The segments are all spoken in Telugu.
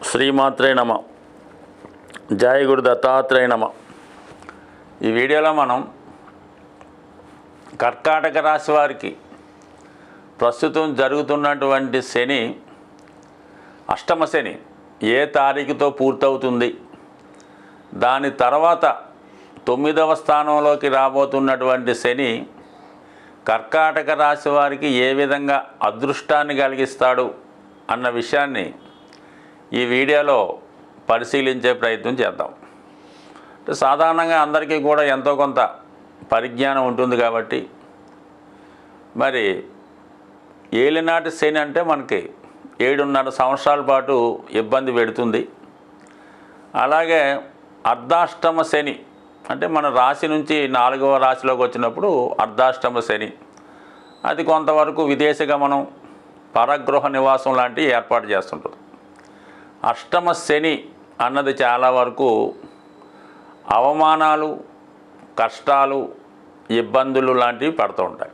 శ్రీమాత్రే నమ. జయ గురు దత్తాత్రేయ నమ. ఈ వీడియోలో మనం కర్కాటక రాశి వారికి ప్రస్తుతం జరుగుతున్నటువంటి శని అష్టమ శని ఏ తారీఖుతో పూర్తవుతుంది దాని తర్వాత తొమ్మిదవ స్థానంలోకి రాబోతున్నటువంటి శని కర్కాటక రాశి వారికి ఏ విధంగా అదృష్టాన్ని కలిగిస్తాడు అన్న విషయాన్ని ఈ వీడియోలో పరిశీలించే ప్రయత్నం చేద్దాం. సాధారణంగా అందరికీ కూడా ఎంతో కొంత పరిజ్ఞానం ఉంటుంది కాబట్టి మరి ఏలినాటి శని అంటే మనకి ఏడున్నర సంవత్సరాల పాటు ఇబ్బంది పెడుతుంది. అలాగే అర్ధాష్టమ శని అంటే మన రాశి నుంచి నాలుగవ రాశిలోకి వచ్చినప్పుడు అర్ధాష్టమ శని అది కొంతవరకు విదేశ గమనం పరగృహ నివాసం లాంటివి ఏర్పాటు చేస్తుంటుంది. అష్టమ శని అన్నది చాలా వరకు అవమానాలు కష్టాలు ఇబ్బందులు లాంటివి పడుతూ ఉంటాయి.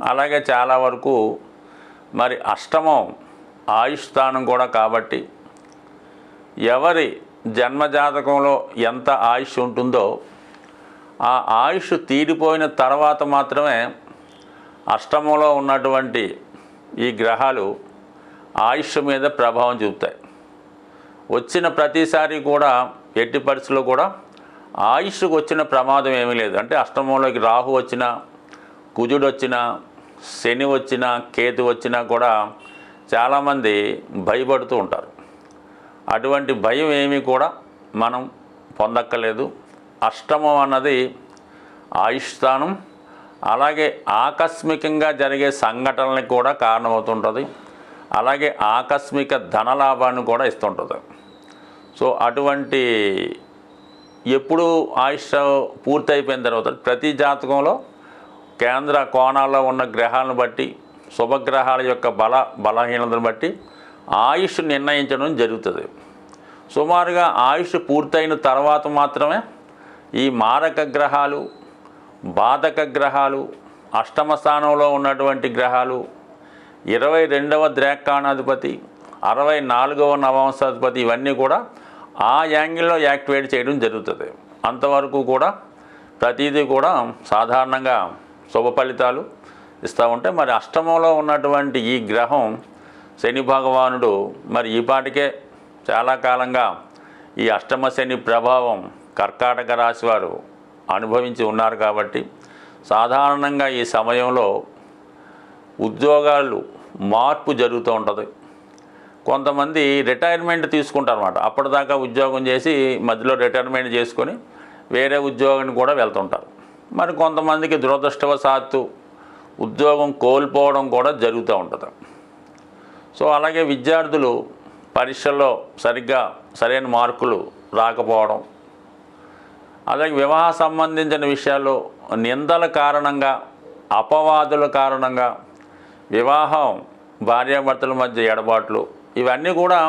అలాగే చాలా వరకు మరి అష్టమం ఆయుష్ స్థానం కూడా కాబట్టి ఎవరి జన్మజాతకంలో ఎంత ఆయుష్ ఉంటుందో ఆ ఆయుష్ తీరిపోయిన తర్వాత మాత్రమే అష్టమంలో ఉన్నటువంటి ఈ గ్రహాలు ఆయుష్ మీద ప్రభావం చూపుతాయి. వచ్చిన ప్రతిసారి కూడా ఎట్టి పరిస్థితుల్లో కూడా ఆయుష్కు వచ్చిన ప్రమాదం ఏమీ లేదు. అంటే అష్టమంలోకి రాహు వచ్చినా కుజుడు వచ్చినా శని వచ్చినా కేతు వచ్చినా కూడా చాలామంది భయపడుతూ ఉంటారు. అటువంటి భయం ఏమీ కూడా మనం పొందక్కలేదు అష్టమం అన్నది ఆయుష్ స్థానం. అలాగే ఆకస్మికంగా జరిగే సంఘటనలకు కూడా కారణమవుతుంటుంది. అలాగే ఆకస్మిక ధనలాభాన్ని కూడా ఇస్తుంటుంది. సో అటువంటి ఎప్పుడు ఆయుష్ పూర్తయిపోయిన తర్వాత ప్రతి జాతకంలో కేంద్ర కోణాల్లో ఉన్న గ్రహాలను బట్టి శుభగ్రహాల యొక్క బల బలహీనతను బట్టి ఆయుష్ నిర్ణయించడం జరుగుతుంది. సుమారుగా ఆయుష్ పూర్తయిన తర్వాత మాత్రమే ఈ మారక గ్రహాలు బాధక గ్రహాలు అష్టమ స్థానంలో ఉన్నటువంటి గ్రహాలు ఇరవై రెండవ ద్రాక్షాణాధిపతి అరవై నాలుగవ నవాంశాధిపతి ఇవన్నీ కూడా ఆ యాంగిల్లో యాక్టివేట్ చేయడం జరుగుతుంది. అంతవరకు కూడా ప్రతిదీ కూడా సాధారణంగా శుభ ఫలితాలు ఇస్తూ ఉంటే మరి అష్టమంలో ఉన్నటువంటి ఈ గ్రహం శని భగవానుడు మరి ఈపాటికే చాలా కాలంగా ఈ అష్టమ శని ప్రభావం కర్కాటక రాశి వారు అనుభవించి ఉన్నారు కాబట్టి సాధారణంగా ఈ సమయంలో ఉద్యోగాలు మార్పు జరుగుతూ ఉంటుంది. కొంతమంది రిటైర్మెంట్ తీసుకుంటారు అనమాట అప్పటిదాకా ఉద్యోగం చేసి మధ్యలో రిటైర్మెంట్ చేసుకొని వేరే ఉద్యోగానికి కూడా వెళ్తుంటారు. మరి కొంతమందికి దురదృష్టవశాత్తు ఉద్యోగం కోల్పోవడం కూడా జరుగుతూ ఉంటుంది. సో అలాగే విద్యార్థులు పరీక్షల్లో సరిగ్గా సరైన మార్కులు రాకపోవడం అలాగే వివాహ సంబంధించిన విషయాల్లో నిందల కారణంగా అపవాదుల కారణంగా వివాహం భార్యాభర్తల మధ్య ఎడబాట్లు ఇవన్నీ కూడా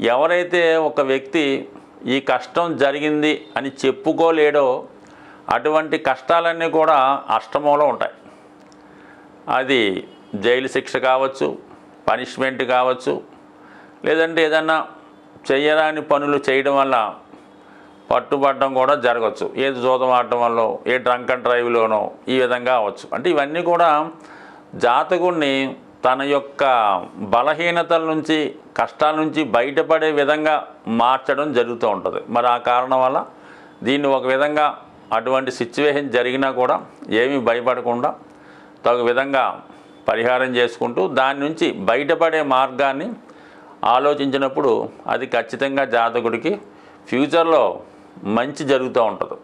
ఎవరైతే ఒక వ్యక్తి ఈ కష్టం జరిగింది అని చెప్పుకోలేడో అటువంటి కష్టాలన్నీ కూడా అష్టమంలో ఉంటాయి. అది జైలు శిక్ష కావచ్చు పనిష్మెంట్ కావచ్చు లేదంటే ఏదన్నా చేయరాని పనులు చేయడం వల్ల పట్టుబడడం కూడా జరగచ్చు ఏది జోదం ఆడటం వల్ల ఏ డ్రంక్ అండ్ డ్రైవ్లోనో ఈ విధంగా అవ్వచ్చు. అంటే ఇవన్నీ కూడా జాతకుడిని తన యొక్క బలహీనతల నుంచి కష్టాల నుంచి బయటపడే విధంగా మార్చడం జరుగుతూ ఉంటుంది. మరి ఆ కారణం వల్ల దీన్ని ఒక విధంగా అటువంటి సిచ్యువేషన్ జరిగినా కూడా ఏమీ భయపడకుండా తగు విధంగా పరిహారం చేసుకుంటూ దాని నుంచి బయటపడే మార్గాన్ని ఆలోచించినప్పుడు అది ఖచ్చితంగా జాతకుడికి ఫ్యూచర్లో మంచి జరుగుతూ ఉంటుంది.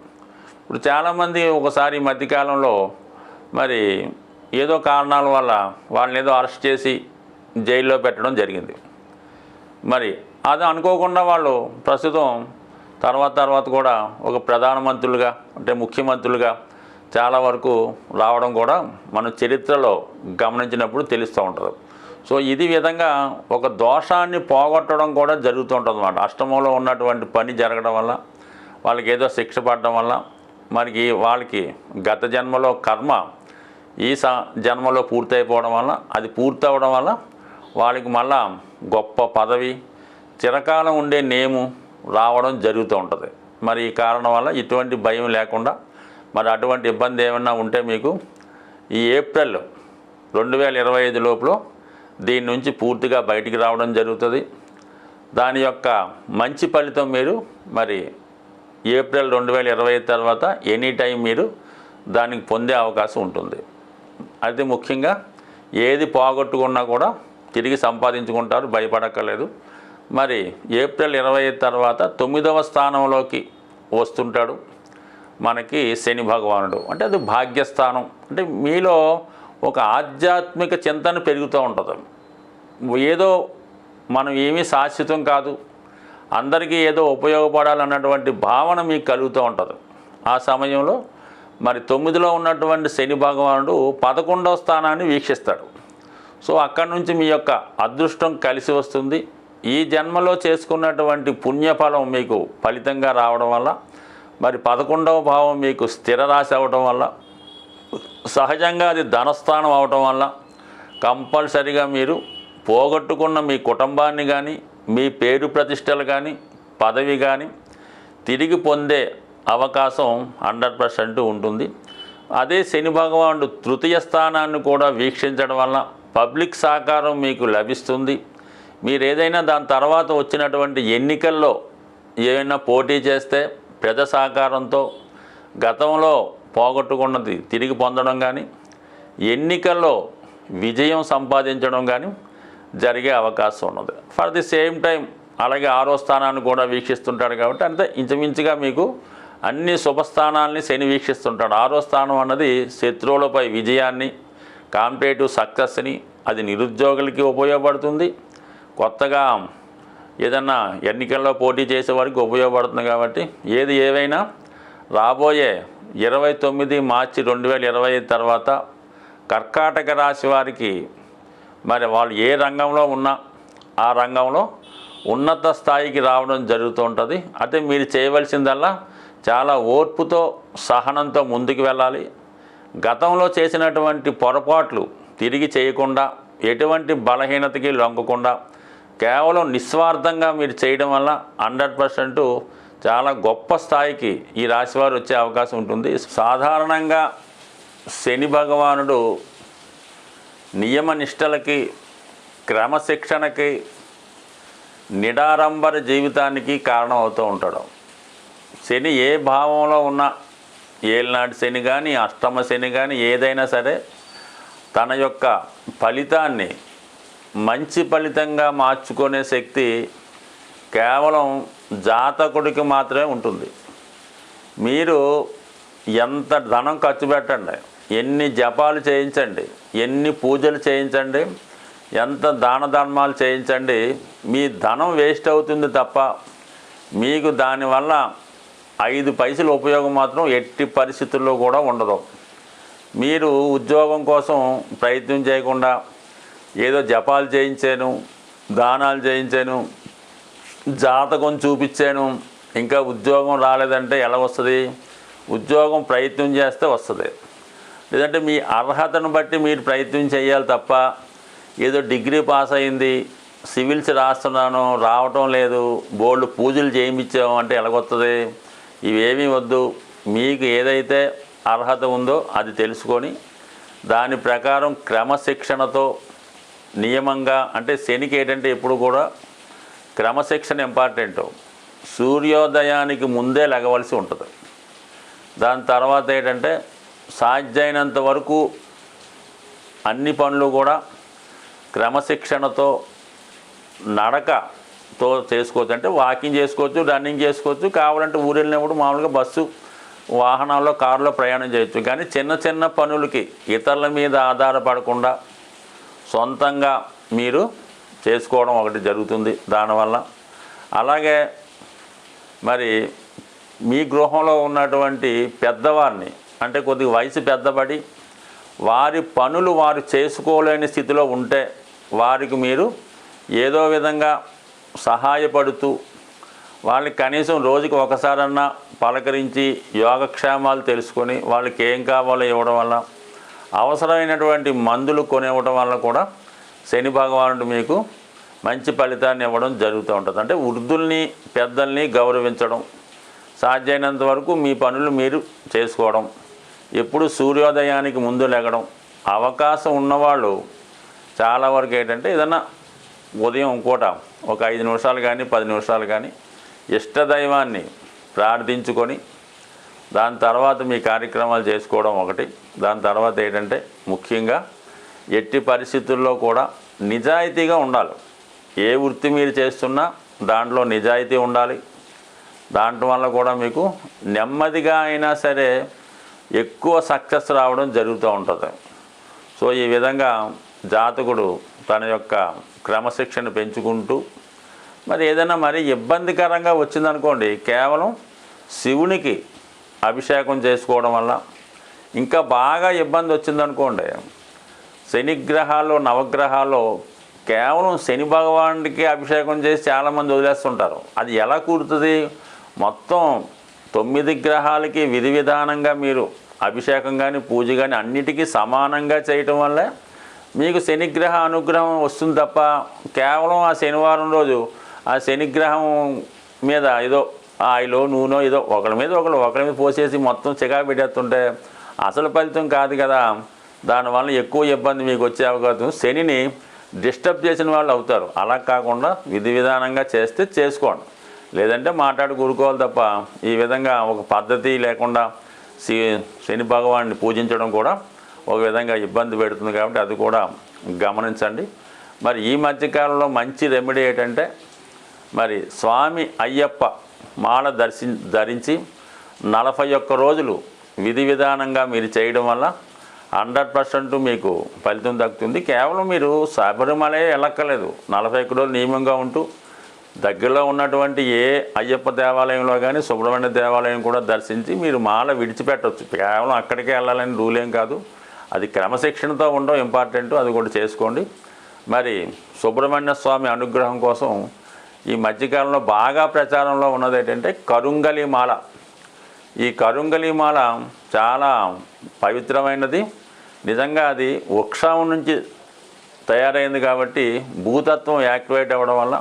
ఇప్పుడు చాలామంది ఒకసారి మధ్యకాలంలో మరి ఏదో కారణాల వల్ల వాళ్ళని ఏదో అరెస్ట్ చేసి జైల్లో పెట్టడం జరిగింది. మరి అది అనుకోకుండా వాళ్ళు ప్రస్తుతం తర్వాత తర్వాత కూడా ఒక ప్రధానమంత్రులుగా అంటే ముఖ్యమంత్రులుగా చాలా వరకు రావడం కూడా మన చరిత్రలో గమనించినప్పుడు తెలుస్తూ ఉంటుంది. సో ఇది విధంగా ఒక దోషాన్ని పోగొట్టడం కూడా జరుగుతూ ఉంటుంది అన్నమాట. అష్టమంలో ఉన్నటువంటి పని జరగడం వల్ల వాళ్ళకి ఏదో శిక్ష పడడం వల్ల మనకి వాళ్ళకి గత జన్మలో కర్మ ఈ స జన్మలో పూర్తయిపోవడం వల్ల అది పూర్తవడం వల్ల వాళ్ళకి మళ్ళా గొప్ప పదవి చిరకాలం ఉండే నేము రావడం జరుగుతూ ఉంటుంది. మరి ఈ కారణం వల్ల ఇటువంటి భయం లేకుండా మరి అటువంటి ఇబ్బంది ఏమన్నా ఉంటే మీకు ఈ ఏప్రిల్ రెండు వేల ఇరవై ఐదు లోపల దీని నుంచి పూర్తిగా బయటికి రావడం జరుగుతుంది. దాని యొక్క మంచి ఫలితం మీరు మరి ఏప్రిల్ రెండు వేల ఇరవై ఐదు తర్వాత ఎనీ టైం మీరు దానికి పొందే అవకాశం ఉంటుంది. అయితే ముఖ్యంగా ఏది పోగొట్టుకున్నా కూడా తిరిగి సంపాదించుకుంటారు భయపడక్కర్లేదు. మరి ఏప్రిల్ ఇరవై తర్వాత తొమ్మిదవ స్థానంలోకి వస్తుంటాడు మనకి శని భగవానుడు. అంటే అది భాగ్యస్థానం. అంటే మీలో ఒక ఆధ్యాత్మిక చింతన పెరుగుతూ ఉంటుంది. ఏదో మనం ఏమీ శాశ్వతం కాదు. అందరికీ ఏదో ఉపయోగపడాలన్నటువంటి భావన మీకు కలుగుతూ ఉంటుంది. ఆ సమయంలో మరి తొమ్మిదిలో ఉన్నటువంటి శని భగవానుడు పదకొండవ స్థానాన్ని వీక్షిస్తాడు. సో అక్కడి నుంచి మీ యొక్క అదృష్టం కలిసి వస్తుంది. ఈ జన్మలో చేసుకున్నటువంటి పుణ్యఫలం మీకు ఫలితంగా రావడం వల్ల మరి పదకొండవ భావం మీకు స్థిర రాశి అవ్వటం వల్ల సహజంగా అది ధనస్థానం అవటం వల్ల కంపల్సరిగా మీరు పోగొట్టుకున్న మీ కుటుంబాన్ని కానీ మీ పేరు ప్రతిష్టలు కానీ పదవి కానీ తిరిగి పొందే అవకాశం హండ్రెడ్ పర్సెంట్ ఉంటుంది. అదే శని భగవానుడు తృతీయ స్థానాన్ని కూడా వీక్షించడం వల్ల పబ్లిక్ సహకారం మీకు లభిస్తుంది. మీరు ఏదైనా దాని తర్వాత వచ్చినటువంటి ఎన్నికల్లో ఏమైనా పోటీ చేస్తే పెద్ద సహకారంతో గతంలో పోగొట్టుకున్నది తిరిగి పొందడం కానీ ఎన్నికల్లో విజయం సంపాదించడం కానీ జరిగే అవకాశం ఉన్నది. ఫర్ ది సేమ్ టైం అలాగే ఆరో స్థానాన్ని కూడా వీక్షిస్తుంటాడు కాబట్టి అంతే. ఇంచుమించుగా మీకు అన్ని శుభస్థానాల్ని శని వీక్షిస్తుంటాడు. ఆరో స్థానం అన్నది శత్రువులపై విజయాన్ని కాంపిటేటివ్ సక్సెస్ని అది నిరుద్యోగులకి ఉపయోగపడుతుంది. కొత్తగా ఏదన్నా ఎన్నికల్లో పోటీ చేసే వారికి ఉపయోగపడుతుంది కాబట్టి ఏది ఏవైనా రాబోయే ఇరవై తొమ్మిది మార్చి రెండు వేల ఇరవై ఐదు తర్వాత కర్కాటక రాశి వారికి మరి వాళ్ళు ఏ రంగంలో ఉన్నా ఆ రంగంలో ఉన్నత స్థాయికి రావడం జరుగుతూ ఉంటుంది. అయితే మీరు చేయవలసిందల్లా చాలా ఓర్పుతో సహనంతో ముందుకు వెళ్ళాలి. గతంలో చేసినటువంటి పొరపాట్లు తిరిగి చేయకుండా ఎటువంటి బలహీనతకి లొంగకుండా కేవలం నిస్వార్థంగా మీరు చేయడం వల్ల హండ్రెడ్ పర్సెంట్ చాలా గొప్ప స్థాయికి ఈ రాశివారు వచ్చే అవకాశం ఉంటుంది. సాధారణంగా శని భగవానుడు నియమ నిష్టలకి క్రమశిక్షణకి నిడారంబర జీవితానికి కారణం అవుతూ ఉంటాడు. శని ఏ భావంలో ఉన్నా ఏళ్ళనాటి శని కానీ అష్టమ శని కానీ ఏదైనా సరే తన యొక్క ఫలితాన్ని మంచి ఫలితంగా మార్చుకునే శక్తి కేవలం జాతకుడికి మాత్రమే ఉంటుంది. మీరు ఎంత ధనం ఖర్చు పెట్టండి ఎన్ని జపాలు చేయించండి ఎన్ని పూజలు చేయించండి ఎంత దాన ధర్మాలు చేయించండి మీ ధనం వేస్ట్ అవుతుంది తప్ప మీకు దానివల్ల ఐదు పైసలు ఉపయోగం మాత్రం ఎట్టి పరిస్థితుల్లో కూడా ఉండదు. మీరు ఉద్యోగం కోసం ప్రయత్నం చేయకుండా ఏదో జపాలు చేయించాను దానాలు చేయించాను జాతకం చూపించాను ఇంకా ఉద్యోగం రాలేదంటే ఎలా వస్తుంది? ఉద్యోగం ప్రయత్నం చేస్తే వస్తుంది. లేదంటే మీ అర్హతను బట్టి మీరు ప్రయత్నం చేయాలి తప్ప ఏదో డిగ్రీ పాస్ అయింది సివిల్స్ రాస్తున్నాను రావటం లేదు బోర్డు పూజలు చేయించాము అంటే ఎలాగొస్తుంది ఇవేమీ వద్దు. మీకు ఏదైతే అర్హత ఉందో అది తెలుసుకొని దాని ప్రకారం క్రమశిక్షణతో నియమంగా అంటే శనికి ఏంటంటే ఎప్పుడు కూడా క్రమశిక్షణ ఇంపార్టెంట్. సూర్యోదయానికి ముందే లెగవలసి ఉంటుంది. దాని తర్వాత ఏంటంటే సాధ్యమైనంత వరకు అన్ని పనులు కూడా క్రమశిక్షణతో నడక తో చేసుకోవచ్చు. అంటే వాకింగ్ చేసుకోవచ్చు రన్నింగ్ చేసుకోవచ్చు. కావాలంటే ఊరు వెళ్ళినప్పుడు మామూలుగా బస్సు వాహనాల్లో కారులో ప్రయాణం చేయొచ్చు. కానీ చిన్న చిన్న పనులకి ఇతరుల మీద ఆధారపడకుండా సొంతంగా మీరు చేసుకోవడం ఒకటి జరుగుతుంది దానివల్ల. అలాగే మరి మీ గృహంలో ఉన్నటువంటి పెద్దవారిని అంటే కొద్దిగా వయసు పెద్దబడి వారి పనులు వారు చేసుకోలేని స్థితిలో ఉంటే వారికి మీరు ఏదో విధంగా సహాయపడుతూ వాళ్ళకి కనీసం రోజుకి ఒకసారన్నా పలకరించి యోగక్షేమాలు తెలుసుకొని వాళ్ళకి ఏం కావాలో ఇవ్వడం వల్ల అవసరమైనటువంటి మందులు కొనివ్వడం వల్ల కూడా శని భగవానుడు మీకు మంచి ఫలితాన్ని ఇవ్వడం జరుగుతూ ఉంటుంది. అంటే వృద్ధుల్ని పెద్దల్ని గౌరవించడం సాధ్యమైనంత వరకు మీ పనులు మీరు చేసుకోవడం ఎప్పుడు సూర్యోదయానికి ముందు లెగడం అవకాశం ఉన్నవాళ్ళు చాలా వరకు ఏంటంటే ఏదన్నా ఉదయం ఇంకోట ఒక ఐదు నిమిషాలు కానీ పది నిమిషాలు కానీ ఇష్టదైవాన్ని ప్రార్థించుకొని దాని తర్వాత మీ కార్యక్రమాలు చేసుకోవడం ఒకటి. దాని తర్వాత ఏంటంటే ముఖ్యంగా ఎట్టి పరిస్థితుల్లో కూడా నిజాయితీగా ఉండాలి. ఏ వృత్తి మీరు చేస్తున్నా దాంట్లో నిజాయితీ ఉండాలి. దాంట్లో వల్ల కూడా మీకు నెమ్మదిగా అయినా సరే ఎక్కువ సక్సెస్ రావడం జరుగుతూ ఉంటుంది. సో ఈ విధంగా జాతకుడు తన యొక్క క్రమశిక్షణ పెంచుకుంటూ మరి ఏదైనా మరి ఇబ్బందికరంగా వచ్చిందనుకోండి కేవలం శివునికి అభిషేకం చేసుకోవడం వల్ల ఇంకా బాగా ఇబ్బంది వచ్చిందనుకోండి శనిగ్రహాల్లో నవగ్రహాల్లో కేవలం శని భగవానుడికి అభిషేకం చేసి చాలామంది వదిలేస్తుంటారు. అది ఎలా కూరుతుంది? మొత్తం తొమ్మిది గ్రహాలకి విధి విధానంగా మీరు అభిషేకం కానీ పూజ కానీ అన్నిటికీ సమానంగా చేయటం వల్లే మీకు శనిగ్రహ అనుగ్రహం వస్తుంది తప్ప కేవలం ఆ శనివారం రోజు ఆ శనిగ్రహం మీద ఏదో ఆయిలో నూనె ఏదో ఒకరి మీద ఒకరు ఒకరి మీద పోసేసి మొత్తం చికా పెట్టేస్తుంటే అసలు ఫలితం కాదు కదా. దానివల్ల ఎక్కువ ఇబ్బంది మీకు వచ్చే అవకాశం. శనిని డిస్టర్బ్ చేసిన వాళ్ళు అవుతారు. అలా కాకుండా విధి విధానంగా చేస్తే చేసుకోండి. లేదంటే మాట్లాడి కూరుకోవాలి తప్ప ఈ విధంగా ఒక పద్ధతి లేకుండా శని భగవాన్ని పూజించడం కూడా ఒక విధంగా ఇబ్బంది పెడుతుంది కాబట్టి అది కూడా గమనించండి. మరి ఈ మధ్యకాలంలో మంచి రెమెడీ ఏంటంటే మరి స్వామి అయ్యప్ప మాల దర్శి ధరించి నలభై ఒక్క రోజులు విధి విధానంగా మీరు చేయడం వల్ల హండ్రెడ్ పర్సెంట్ మీకు ఫలితం దక్కుతుంది. కేవలం మీరు శబరిమలే వెళ్ళక్కర్లేదు. నలభై ఒక్క రోజులు నియమంగా ఉంటూ దగ్గరలో ఉన్నటువంటి ఏ అయ్యప్ప దేవాలయంలో కానీ సుబ్రహ్మణ్య దేవాలయం కూడా దర్శించి మీరు మాల విడిచిపెట్టవచ్చు కేవలం అక్కడికే వెళ్ళాలని రూల్ ఏం కాదు. అది క్రమశిక్షణతో ఉండడం ఇంపార్టెంట్ అది కూడా చేసుకోండి. మరి సుబ్రహ్మణ్య స్వామి అనుగ్రహం కోసం ఈ మధ్యకాలంలో బాగా ప్రచారంలో ఉన్నది ఏంటంటే కరుంగలి మాల ఈ కరుంగలి మాల చాలా పవిత్రమైనది. నిజంగా అది వృక్షం నుంచి తయారైంది కాబట్టి భూతత్వం యాక్టివేట్ అవ్వడం వల్ల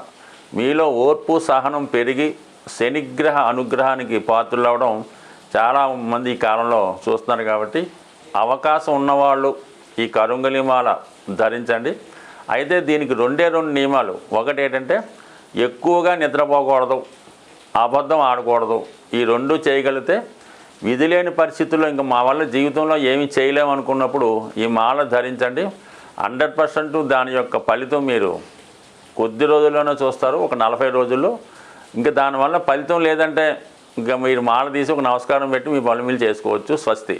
మీలో ఓర్పు సహనం పెరిగి శనిగ్రహ అనుగ్రహానికి పాత్రలు అవ్వడం చాలా మంది ఈ కాలంలో చూస్తున్నారు కాబట్టి అవకాశం ఉన్నవాళ్ళు ఈ కరుంగలిమాల ధరించండి. అయితే దీనికి రెండే రెండు నియమాలు. ఒకటి ఏంటంటే ఎక్కువగా నిద్రపోకూడదు అబద్ధం ఆడకూడదు. ఈ రెండు చేయగలిగితే విధి లేని పరిస్థితుల్లో ఇంకా మా వల్ల జీవితంలో ఏమి చేయలేము అనుకున్నప్పుడు ఈ మాల ధరించండి. హండ్రెడ్ పర్సెంట్ దాని యొక్క ఫలితం మీరు కొద్ది రోజుల్లోనే చూస్తారు ఒక నలభై రోజుల్లో. ఇంకా దానివల్ల ఫలితం లేదంటే ఇంకా మీరు మాల తీసి ఒక నమస్కారం పెట్టి మీ పనులు మీరు చేసుకోవచ్చు. స్వస్తి.